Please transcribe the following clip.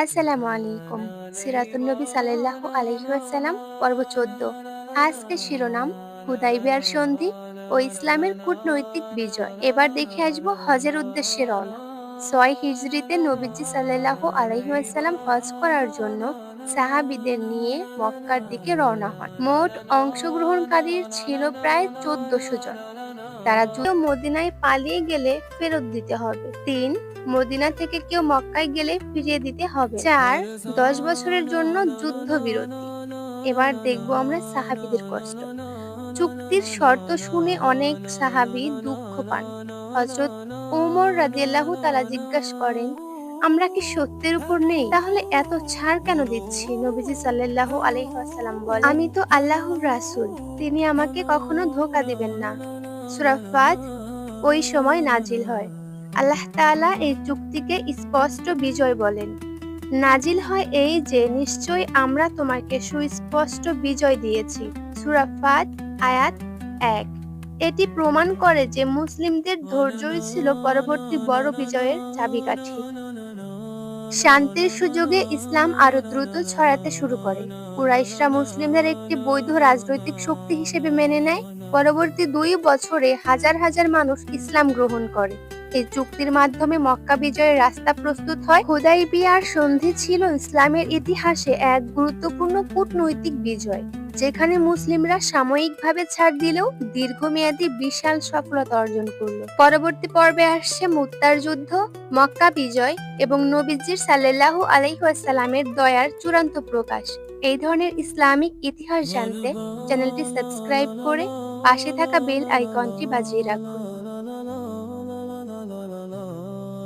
আসসালামু আলাইকুম। সিরাতুন নবী সাল্লাল্লাহু আলাইহি ওয়াসাল্লাম, পর্ব 14 আজকে শিরোনাম হুদাইবিয়ার সন্ধি ও ইসলামের কূটনৈতিক বিজয়। এবার দেখে আসব হজের উদ্দেশ্যে রওনা। ছয় হিজরিতে নবীজি সাল্লাল্লাহু আলাইহি ওয়াসাল্লাম হজ করার জন্য সাহাবীদের নিয়ে মক্কার দিকে রওনা হন। মোট অংশগ্রহণকারীর ছিল প্রায় চোদ্দশো জন। তারা যুদ্ধ মদিনায় পালিয়ে গেলে ফেরত দিতে হবে। তিন মদিনা থেকে কেউ মক্কায় গেলে ফিরিয়ে দিতে হবে। চার, দশ বছরের জন্য যুদ্ধ বিরতি। এবার দেখব আমরা সাহাবিদের কষ্ট। চুক্তির শর্ত শুনে অনেক সাহাবি দুঃখ পান। হজরত ওমর রাদিয়াল্লাহু তাআলা জিজ্ঞাসা করেন, আমরা কি সত্যের উপর নেই? তাহলে এত ছাড় কেন দিচ্ছি? নবীজি সাল্লাল্লাহু আলাইহি ওয়াসাল্লাম বলেন, আমি তো আল্লাহর রাসূল, তিনি আমাকে কখনো ধোকা দিবেন না। সূরা ফাত ওই সময় নাজিল হয়। আল্লাহ তাআলা এই চুক্তিকে স্পষ্ট বিজয় বলেন। নাজিল হয় এই যে নিশ্চয় আমরা তোমাকে সুস্পষ্ট বিজয় দিয়েছি। সুরাফাত আয়াত এক। এটি প্রমাণ করে যে মুসলিমদের ধৈর্যই ছিল পরবর্তী বড় বিজয়ের চাবিকাঠি। শান্তির সুযোগে ইসলাম আরও দ্রুত ছড়াতে শুরু করে। কুরাইশরা মুসলিমদের একটি বৈধ রাজনৈতিক শক্তি হিসেবে মেনে নেয়। পরবর্তী দুই বছরে হাজার হাজার মানুষ ইসলাম গ্রহণ করে। এই চুক্তির মাধ্যমে মক্কা বিজয়ের রাস্তা প্রস্তুত হয়। হুদাইবিয়ার সন্ধি ছিল ইসলামের ইতিহাসে এক গুরুত্বপূর্ণ কূটনৈতিক বিজয়, যেখানে মুসলিমরা সাময়িকভাবে ছাড় দিলেও দীর্ঘমেয়াদী বিশাল সফলতা অর্জন করল। পরবর্তী পর্বে আসছে মুক্তার যুদ্ধ, মক্কা বিজয় এবং নবীজির সাল্লাল্লাহু আলাইহি ওয়াসাল্লামের দয়ার চূড়ান্ত প্রকাশ। এই ধরনের ইসলামিক ইতিহাস জানতে চ্যানেলটি সাবস্ক্রাইব করে পাশে থাকা বেল আইকনটি বাজিয়ে রাখুন।